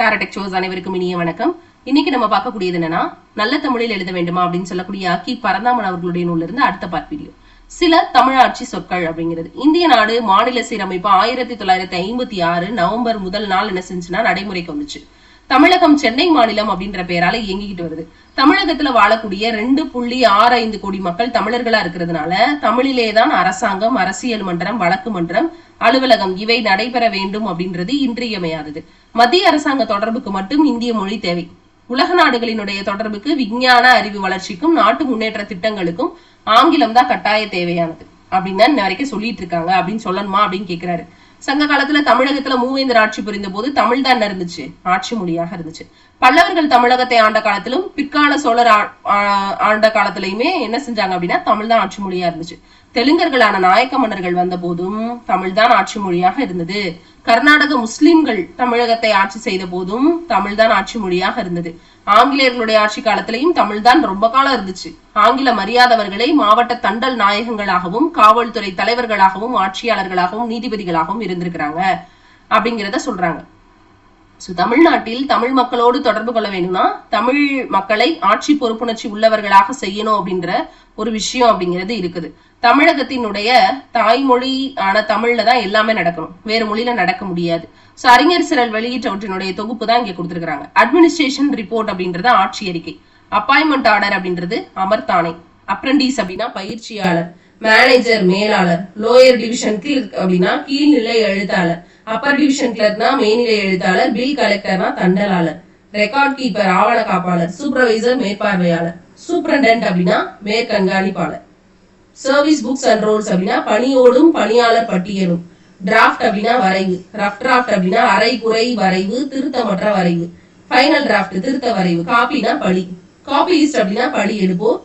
டாரடெக் அனைவருக்கும் இனிய வணக்கம். இன்னைக்கு நம்ம பார்க்கக்கூடியது என்னன்னா நல்ல தமிழில் எழுத வேண்டுமா அப்படின்னு சொல்லக்கூடிய அக்கி பரந்தாமன் அவர்களுடைய நூலிருந்து இருந்து அடுத்த பார்ட் வீடியோ சில தமிழாட்சி சொற்கள் அப்படிங்கிறது. இந்திய நாடு மாநில சீரமைப்பு ஆயிரத்தி தொள்ளாயிரத்தி ஐம்பத்தி ஆறு நவம்பர் முதல் நாள் என்ன செஞ்சுன்னா நடைமுறைக்கு வந்துச்சு. தமிழகம் சென்னை மாநிலம் அப்படின்ற பெயரால இயங்கிக்கிட்டு வருது. தமிழகத்துல வாழக்கூடிய ரெண்டு புள்ளி ஆறு ஐந்து கோடி மக்கள் தமிழர்களா இருக்கிறதுனால தமிழிலேதான் அரசாங்கம் அரசியல் மன்றம் வழக்கு மன்றம் அலுவலகம் இவை நடைபெற வேண்டும் அப்படின்றது இன்றியமையாதது. மத்திய அரசாங்க தொடர்புக்கு மட்டும் இந்திய மொழி தேவை. உலக நாடுகளினுடைய தொடர்புக்கு விஞ்ஞான அறிவு வளர்ச்சிக்கும் நாட்டு முன்னேற்ற திட்டங்களுக்கும் ஆங்கிலம் தான் கட்டாய தேவையானது. அப்படின்னு இன்ன வரைக்கும் சொல்லிட்டு இருக்காங்க. அப்படின்னு சொல்லணுமா அப்படின்னு கேக்குறாரு. சங்க காலத்துல தமிழகத்துல மூவேந்தர் ஆட்சி புரிந்த போது தமிழ் தான் இருந்துச்சு. ஆட்சி மொழியாக இருந்துச்சு. பல்லவர்கள் தமிழகத்தை ஆண்ட காலத்திலும் பிற்கால சோழர் ஆ- ஆண்ட காலத்திலயுமே என்ன செஞ்சாங்க அப்படின்னா தமிழ் தான் ஆட்சி மொழியா இருந்துச்சு. தெலுங்கர்களான நாயக்க மன்னர்கள் வந்த போதும் தமிழ் தான் ஆட்சி மொழியாக இருந்தது. கர்நாடக முஸ்லிம்கள் தமிழகத்தை ஆட்சி செய்த போதும் தமிழ் தான் ஆட்சி மொழியாக இருந்தது. ஆங்கிலேயர்களுடைய ஆட்சி காலத்திலையும் தமிழ் தான் ரொம்ப காலம் இருந்துச்சு. ஆங்கில மரியாதவர்களை மாவட்ட தண்டல் நாயகங்களாகவும் காவல்துறை தலைவர்களாகவும் ஆட்சியாளர்களாகவும் நீதிபதிகளாகவும் இருந்திருக்கிறாங்க. அப்படிங்கிறத சொல்றாங்க. ஸோ தமிழ்நாட்டில் தமிழ் மக்களோடு தொடர்பு கொள்ள வேணும்னா தமிழ் மக்களை ஆட்சி பொறுப்புணர்ச்சி உள்ளவர்களாக செய்யணும் அப்படின்ற ஒரு விஷயம் அப்படிங்கிறது இருக்குது. தமிழகத்தினுடைய தாய்மொழி ஆன தமிழ்ல தான் எல்லாமே நடக்கணும். வேறு மொழியில நடக்க முடியாது. ஸோ அறிஞர் சிறல் வெளியிட்டவற்றினுடைய தொகுப்பு தான் இங்க கொடுத்துருக்காங்க அட்மினிஸ்ட்ரேஷன் ரிப்போர்ட் அப்படின்றது ஆட்சி அறிக்கை. அப்பாயின்மெண்ட் ஆர்டர் அப்படின்றது அமர்தானை அப்ரண்டிஸ் அப்படின்னா பயிற்சியாளர். மேனேஜர் மேலாளர் லோயர் டிவிஷன் கிளர்க் அப்படின்னா கீழ்நிலை எழுத்தாளர் அப்பர் டிவிஷன் கிளர்க்னா மேல்நிலை எழுத்தாளர் பில் கலெக்டர்னா தண்டலாளர் ரெக்கார்ட் கீப்பர் ஆவண காப்பாளர் சூப்பர்வைசர் மேற்பார்வையாளர் சூப்பரண்டன்ட் அப்படின்னா மேற்கண்காணிப்பாளர். சர்வீஸ் புக்ஸ் அண்ட் ரோல்ஸ் அப்படின்னா பணியோடும் பணியாளர் பட்டியலும். டிராஃப்ட் அப்படின்னா வரைவு ரஃப் டிராஃப்ட் அப்படின்னா அரை குறை வரைவு திருத்தமற்ற வரைவு. ஃபைனல் டிராஃப்ட் திருத்த வரைவு காப்பினா படி காப்பியிஸ்ட் அப்படின்னா படி எடுப்போம்.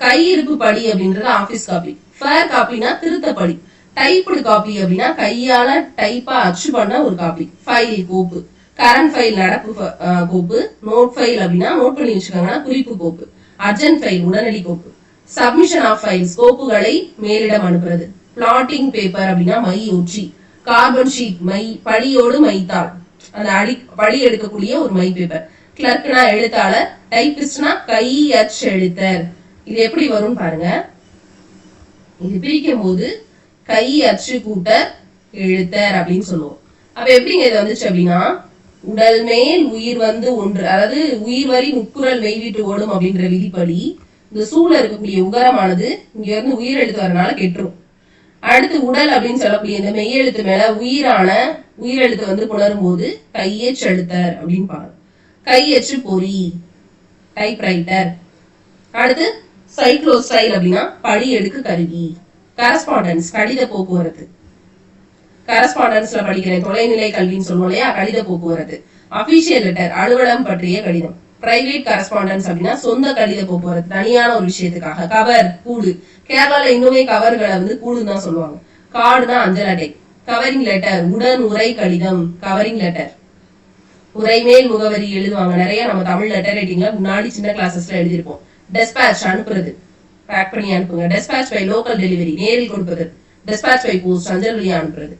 கையிருப்பு படி அப்படின்றது ஆபீஸ் காப்பி ஃபேர் காப்பினா திருத்தப்படி. டைப்டு காப்பி அப்படின்னா கையால டைப்பா அச்சு பண்ண ஒரு காப்பி ஃபைல் கோப்பு. கரண்ட் ஃபைல் நடப்பு கோப்பு. நோட் ஃபைல் அப்படின்னா நோட் பண்ணி வச்சுக்கோங்கன்னா குறிப்பு கோப்பு. அர்ஜென்ட் ஃபைல் உடனடி கோப்பு. சப்மிஷன் ஆஃப் ஃபைல்ஸ் கோப்புகளை மேலிடம் அனுப்புறது. பிளாட்டிங் பேப்பர் அப்படின்னா மை ஒற்றி கார்பன் ஷீட் மை படியோடு மைத்தாள் அந்த அடி படி எடுக்கக்கூடிய ஒரு மை பேப்பர் கிளர்க்னா எழுத்தாளர் டைபிஸ்ட்னா கை அச்சு எழுத்தர். இது எப்படி வரும்னு பாருங்க. இது பிரிக்கும் போது கை அச்சு கூட்டர் எழுத்தர் அப்படின்னு சொல்லுவோம். அப்ப எப்படிங்க இது வந்துச்சு அப்படின்னா உடல் மேல் உயிர் வந்து ஒன்று அதாவது உயிர் வரி முக்குரல் மெய்விட்டு ஓடும் அப்படின்ற விதிப்படி இந்த சூழ இருக்கக்கூடிய உகரமானது இங்க இருந்து உயிர் எழுத்து வரனால கெட்டுரும். அடுத்து உடல் அப்படின்னு சொல்லக்கூடிய இந்த மெய்யெழுத்து மேல உயிரான உயிர் எழுத்து வந்து புணரும் போது கையெச்சு எழுத்தர் அப்படின்னு பாருங்க. கையெச்சு பொறி டைப்ரைட்டர் அடுத்து சைக்ளோஸ்டைல் அப்படின்னா படி எடுக்கு கருவி கரஸ்பாண்டன்ஸ் கடித போக்குவரத்து. கரஸ்பாண்டன்ஸ்ல படிக்கிறேன் தொலைநிலை கல்வின்னு சொல்லுவோம் இல்லையா? கடித போக்குவரத்து. அபிஷியல் லெட்டர் அலுவலம் பற்றிய கடிதம். பிரைவேட் கரஸ்பாண்டன்ஸ் அப்படின்னா சொந்த கடித போக்குவரத்து தனியான ஒரு விஷயத்துக்காக. கவர் கூடு. கேரளால இன்னுமே கவர்களை வந்து கூடுன்னு தான் சொல்லுவாங்க. கார்டுனா அஞ்சல் அட்டை கவரிங் லெட்டர் உடன் உரை கடிதம் கவரிங் லெட்டர் உரைமேல் முகவரி எழுதுவாங்க. நிறைய நம்ம தமிழ் லெட்டர் ரைட்டிங்ல முன்னாடி சின்ன கிளாஸஸ்ல எழுதியிருப்போம். டெஸ்பேச் அனுப்புறது. பேக் பண்ணி அனுப்புங்க. டெஸ்பேச் பை லோக்கல் டெலிவரி நேரில் கொடுப்பது. டெஸ்பேச் பை போஸ்ட் அஞ்சல் வழியா அனுப்புறது.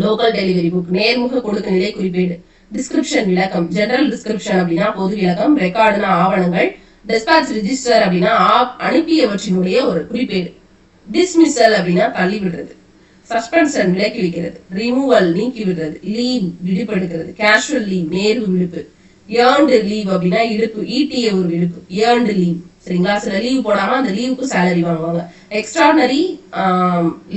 லோக்கல் டெலிவரி புக் நேர்முக கொடுக்க நிலை குறிப்பீடு. டிஸ்கிரிப்ஷன் விளக்கம். ஜெனரல் டிஸ்கிரிப்ஷன் அப்படின்னா பொது விளக்கம் ரெக்கார்டுனா ஆவணங்கள் டெஸ்பாச் ரிஜிஸ்டர் அப்படின்னா அனுப்பியவற்றினுடைய ஒரு குறிப்பேடு. டிஸ்மிசல் அப்படின்னா தள்ளி விடுறது. சஸ்பென்ஷன் விலக்கி வைக்கிறது. ரிமூவல் நீக்கி விடுறது. லீவ் விடுபெடுக்கிறது கேஷுவல் லீவ் நேர்வு விடுப்பு. ஏர்ன்டு லீவ் அப்படின்னா இடுப்பு ஈட்டிய ஒரு விடுப்பு ஏர்ன்டு லீவ் சரிங்களா? சில லீவ் போடாம அந்த லீவுக்கு சேலரி வாங்குவாங்க. எக்ஸ்ட்ரானரி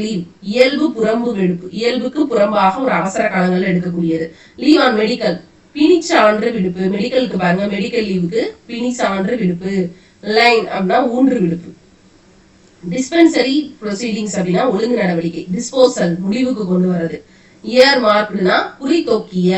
லீவ் இயல்பு புறம்பு விடுப்பு இயல்புக்கு புறம்பாக ஒரு அவசர காலங்களில் எடுக்கக்கூடியது. லீவ் ஆன் மெடிக்கல் பிணி சான்று விடுப்பு. மெடிக்கலுக்கு பாருங்க. மெடிக்கல் லீவுக்கு பிணி சான்று விடுப்பு. லைன் அப்படின்னா ஊன்று விடுப்பு. டிஸ்பென்சரி ப்ரொசீடிங்ஸ் அப்படின்னா ஒழுங்கு நடவடிக்கை. டிஸ்போசல் முடிவுக்கு கொண்டு வர்றது. இயர் மார்க்டுனா குறித்தோக்கிய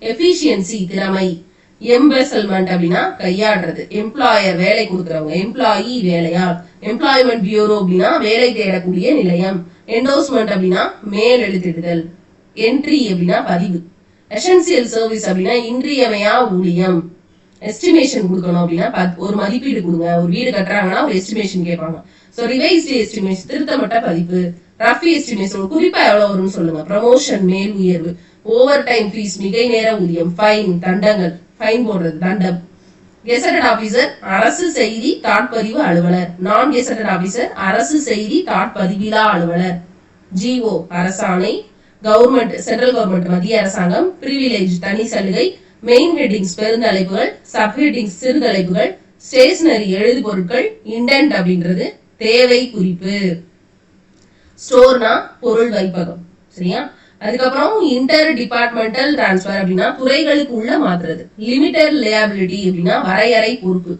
எஃபிஷியன்சி திறமை. எம்பெசல்மெண்ட் அப்படின்னா கையாடுறது எம்ப்ளாயர் வேலை கொடுக்குறவங்க. எம்ப்ளாயி வேலையால் எம்ப்ளாய்மெண்ட் பியூரோ அப்படின்னா வேலை தேடக்கூடிய நிலையம். என்டோஸ்மெண்ட் அப்படின்னா மேல் எழுத்திடுதல் என்ட்ரி அப்படின்னா பதிவு. எசென்சியல் சர்வீஸ் அப்படின்னா இன்றியமையா ஊழியம். எஸ்டிமேஷன் கொடுக்கணும் அப்படின்னா பத்- ஒரு மதிப்பீடு கொடுங்க. ஒரு வீடு கட்டுறாங்கன்னா ஒரு எஸ்டிமேஷன் கேட்பாங்க. ஸோ ரிவைஸ்டு எஸ்டிமேஷன் திருத்தப்பட்ட பதிப்பு. ரஃப் எஸ்டிமேஷன் குறிப்பா எவ்வளவு வரும்னு சொல்லுங்க. ப்ரமோஷன் மேல் உயர்வு. ஓவர் டைம் ஃபீஸ் மிகை நேர ஊதியம் ஃபைன் தண்டங்கள் ஃபைன் போடுறது தண்டம். கெசட்டட் ஆபீசர் அரசு செய்தி தாட்பதிவு அலுவலர். நான் கெசட்டட் ஆபீசர் அரசு செய்தி தாட்பதிவிழா அலுவலர். ஜிஓ அரசாணை. கவர்மெண்ட் சென்ட்ரல் கவர்மெண்ட் மத்திய அரசாங்கம். பிரிவிலேஜ் தனி சலுகை. மெயின் ஹெட்டிங்ஸ் பெருந்தலைப்புகள். சப் ஹெட்டிங்ஸ் சிறுதலைப்புகள். ஸ்டேஷனரி எழுது பொருட்கள். இண்டென்ட் அப்படின்றது தேவை குறிப்பு. ஸ்டோர்னா பொருள் வைப்பகம். சரியா? அதுக்கப்புறம் இன்டர் டிபார்ட்மெண்டல் டிரான்ஸ்ஃபர் அப்படின்னா துறைகளுக்கு உள்ள மாத்துறது லிமிட்டட் லேபிலிட்டி அப்படின்னா வரையறை பொறுப்பு.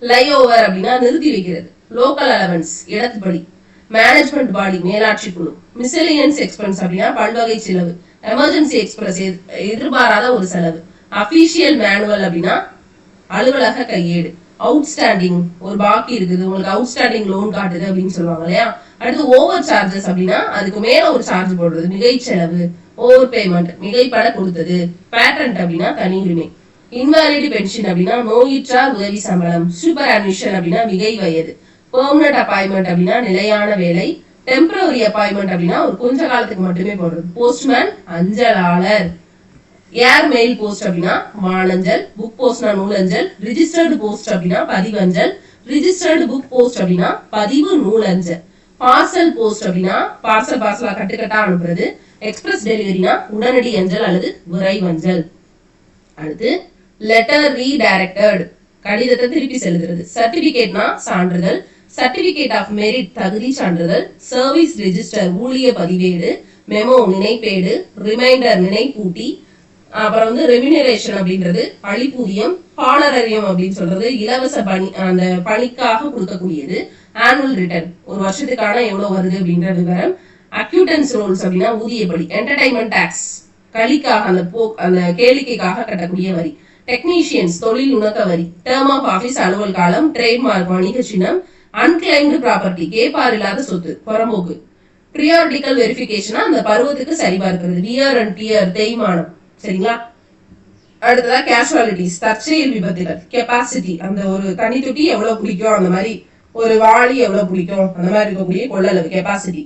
லை ஓவர் அப்படின்னா நிறுத்தி வைக்கிறது. லோக்கல் அலவன்ஸ் இடத்துப்படி மேனேஜ்மெண்ட் பாடி மேலாட்சி குழு. மிசிலியன்ஸ் எக்ஸ்பென்ஸ் அப்படின்னா பல்வகை செலவு. எமர்ஜென்சி எக்ஸ்பிரஸ் எதிர்பாராத ஒரு செலவு. அபிஷியல் மேனுவல் அப்படின்னா அலுவலக கையேடு. அவுட்ஸ்டாண்டிங் ஒரு பாக்கி இருக்குது. உங்களுக்கு அவுட்ஸ்டாண்டிங் லோன் காட்டுது அப்படின்னு சொல்லுவாங்க இல்லையா? அடுத்து ஓவர் சார்ஜஸ் அப்படின்னா அதுக்கு மேல ஒரு சார்ஜ் போடுறது மிகை செலவு ஓவர் பேமெண்ட் மிகைப்பட கொடுத்தது பேட்டன்ட் அப்படின்னா தனி உரிமை. இன்வாலிடி பென்ஷன் அப்படின்னா நோயிற்றா உதவி சம்பளம் சூப்பர் அட்மிஷன் அப்படின்னா மிகை வயது. பெர்மனன்ட் அப்பாயின்மெண்ட் அப்படின்னா நிலையான வேலை டெம்பரரி அப்பாயின்மெண்ட் அப்படின்னா ஒரு கொஞ்ச காலத்துக்கு மட்டுமே போடுறது. போஸ்ட்மேன் அஞ்சலாளர். ஏர் மெயில் போஸ்ட் அப்படின்னா வானஞ்சல் புக் போஸ்ட்னா நூலஞ்சல். ரிஜிஸ்டர்டு போஸ்ட் அப்படின்னா பதிவஞ்சல். ரிஜிஸ்டர்டு புக் போஸ்ட் அப்படின்னா பதிவு நூலஞ்சல். பார்சல் போஸ்ட் அப்படின்னா பார்சல் பார்சலா கட்டுக்கட்டா அனுப்புறது. எக்ஸ்பிரஸ் டெலிவரினா உடனடி அஞ்சல் அல்லது விரைவஞ்சல் அடுத்து லெட்டர் ரீடைரக்டட் கடிதத்தை திருப்பி செலுத்துறது. சர்டிபிகேட்னா சான்றிதழ். சர்டிபிகேட் ஆஃப் மெரிட் தகுதி சான்றிதழ். சர்வீஸ் ரெஜிஸ்டர் ஊழிய பதிவேடு. மெமோ நினைப்பேடு. ரிமைண்டர் நினைப்பூட்டி. அப்புறம் வந்து ரெமினரேஷன் அப்படின்றது அழிப்பூதியம் ஹானரரியம் அப்படின்னு சொல்றது இலவச பணி அந்த பணிக்காக கொடுக்கக்கூடியது. ஆனுவல் ரிட்டர்ன் ஒரு வருஷத்துக்கான எவ்வளவு வருது அப்படின்ற விவரம். அக்யூட்டன்ஸ் ரோல்ஸ் அப்படின்னா ஊதியப்படி என்டர்டைன்மெண்ட் டேக்ஸ் களிக்காக அந்த போ அந்த கேளிக்கைக்காக கட்டக்கூடிய வரி. டெக்னீஷியன்ஸ் தொழில் உணக்க வரி டேர்ம் ஆஃப் ஆஃபீஸ் அலுவல் காலம் ட்ரேட்மார்க் வணிக சின்னம் அன்கிளைம்டு ப்ராப்பர்ட்டி கேப்பார் இல்லாத சொத்து புறம்போக்கு. ப்ரியாரிட்டிக்கல் வெரிஃபிகேஷனா அந்த பருவத்துக்கு சரிபார்க்கிறது வியர் அண்ட் டியர் தேய்மானம். சரிங்களா? அடுத்ததா கேஷுவாலிட்டிஸ் தற்செயல் விபத்துகள் கெப்பாசிட்டி அந்த ஒரு தனி தொட்டி எவ்வளவு பிடிக்கும் அந்த மாதிரி ஒரு வாளி எவ்வளவு பிடிக்கும்? அந்த மாதிரி இருக்கக்கூடிய கொள்ளளவு கெப்பாசிட்டி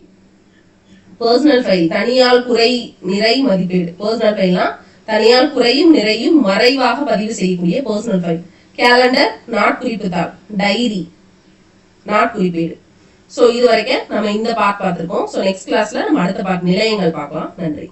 பர்சனல் ஃபைல் தனியால் குறை நிறை மதிப்பீடு. பர்சனல் ஃபைல்னா தனியால் குறையும் நிறையும் மறைவாக பதிவு செய்யக்கூடிய பர்சனல் ஃபைல் கேலண்டர் நாட்குறிப்பு தாள். டைரி நாட்குறிப்பீடு ஸோ இது வரைக்கும் நம்ம இந்த பார்ட் பார்த்துருக்கோம். ஸோ நெக்ஸ்ட் கிளாஸ்ல நம்ம அடுத்த பார்ட் நிலையங்கள் பார்க்கலாம். நன்றி.